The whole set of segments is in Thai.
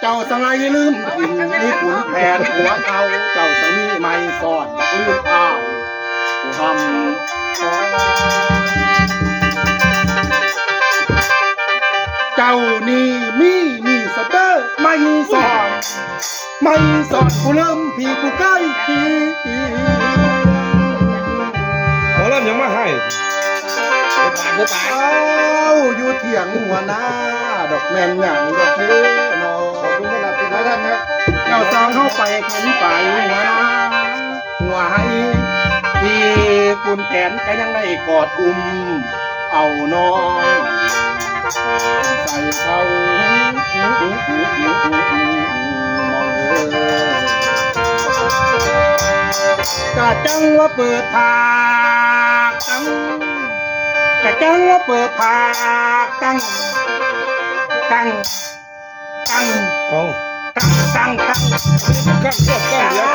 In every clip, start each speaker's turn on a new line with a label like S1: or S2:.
S1: เจ้าสังไรลืมกินนี่ขุนแผนหัวเขาเจ้าสัมีไม่สอนลืมอ้าวทำขอเจ้านี่มีมีสเตอร์ไม่สอน ไม่สอนกูเริ่มพี่กูใกล้พี่
S2: เอาเริ่มยังไม่ให้กูปากกูปาก
S1: เอาอยู่เถียงหัวหน้า ดอกแมนหยังดอกเอ้ ขอบคุณสำหรับทุกท่านครับเจ้าจางเข้าไปเป็นฝ่ายหัวนาหัวให้ที่คุณแผนก็ยังได้กอดอุ้มเอาน้องใส่เขากะจังว่าเปิดผากตั้งกะจังว่าเปิดผากตั้งตั้ง ตั้ง
S2: โอ้
S1: ตั้งตั้งตั้ง
S2: ข้างพวกตั้งเดียว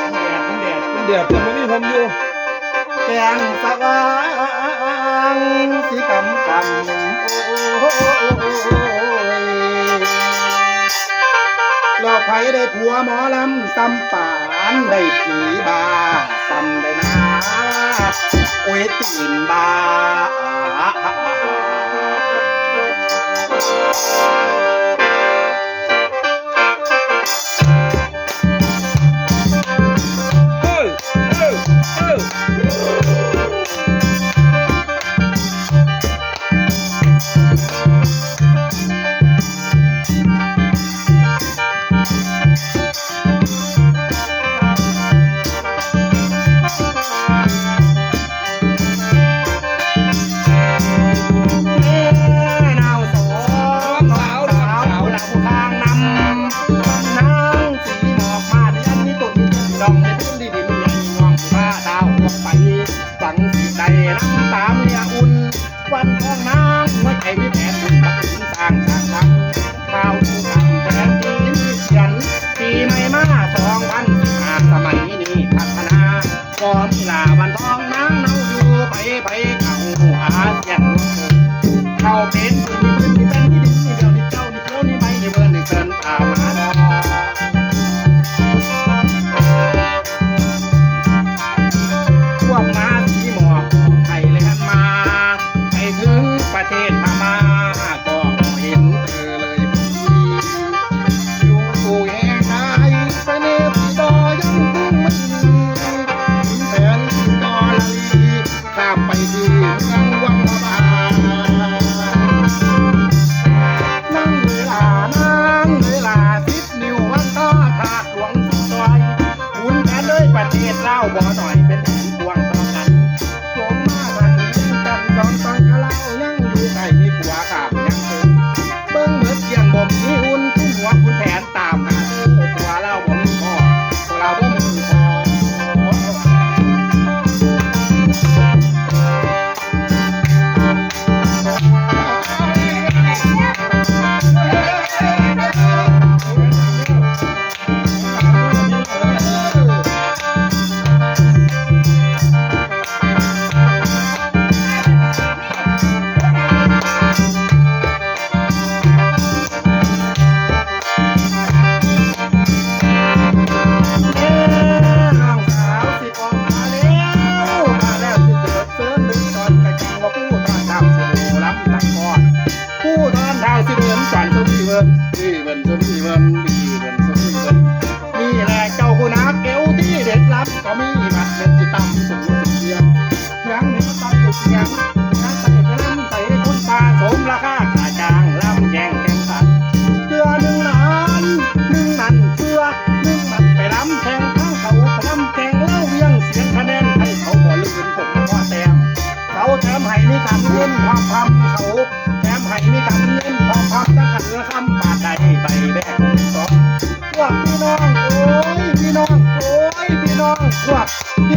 S2: มัน
S1: แดดมันแดด
S2: มันแดดแต่มันนี้ผมอยู่
S1: แกงสะอ่างสีกำกำโอ้ยหลอกไผได้ผัวหมอลำซ้ำป่านได้ผีบาซ้ำได้นาโอ้ยตีนบา
S2: Thank you. 我帮他打一
S1: You know.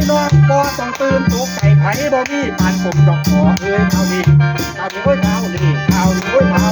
S1: นองบ่ต้องตื่นตกใจไผบ่มีปานผมดอกขอเอ้ยเท่านี้เท่านี้เอ้ยเท่านี้เท่านี้เอ้ยเท่า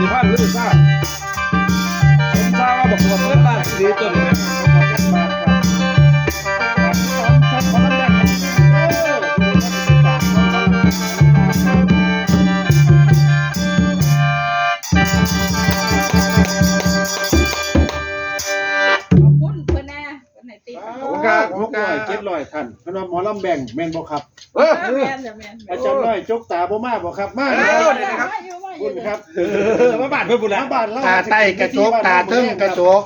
S2: ลำปฏิภาณหรือซ่าผมทราบว่าบอกว่าเพื่
S3: อนบ้า
S4: นดี
S3: จน เจ็ดร้อยท่านเพนว่าหมอลำแบ่งแม่นบ่ครับ
S2: เออ
S4: แม่นจ้ะแม่น
S3: อาจารย์น้อยจกตาบ่มาบ่ครับมา
S2: เอ
S3: ค
S2: อ
S3: รับ
S2: เดี๋ยวนะครับ
S4: มาอยู่มาอ
S3: คุ
S4: ยู่
S3: ณครับ
S2: เออมาบ้านเพื่อนบุญ
S3: ทา
S2: นะ
S3: งบ้านเรา
S1: ตาใต้กระจกตาเทิงกระจก